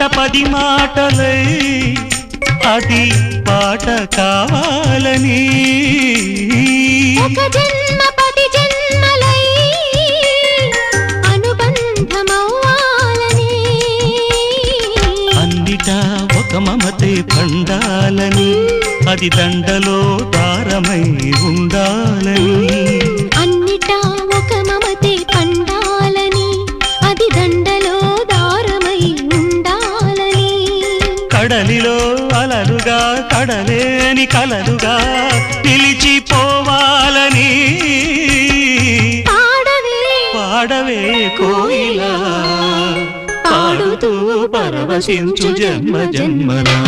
మాట పది మాటలై అది పాట కావాలని. ఒక మమతే పండాలని అది దండలో దారమై ఉండాలని. కడలిలో అలలుగా కడలేని కలలుగా నిలిచిపోవాలని. పాడవే పాడవే కోయిలా పాడుతూ పరవశించు జన్మ జన్మలా.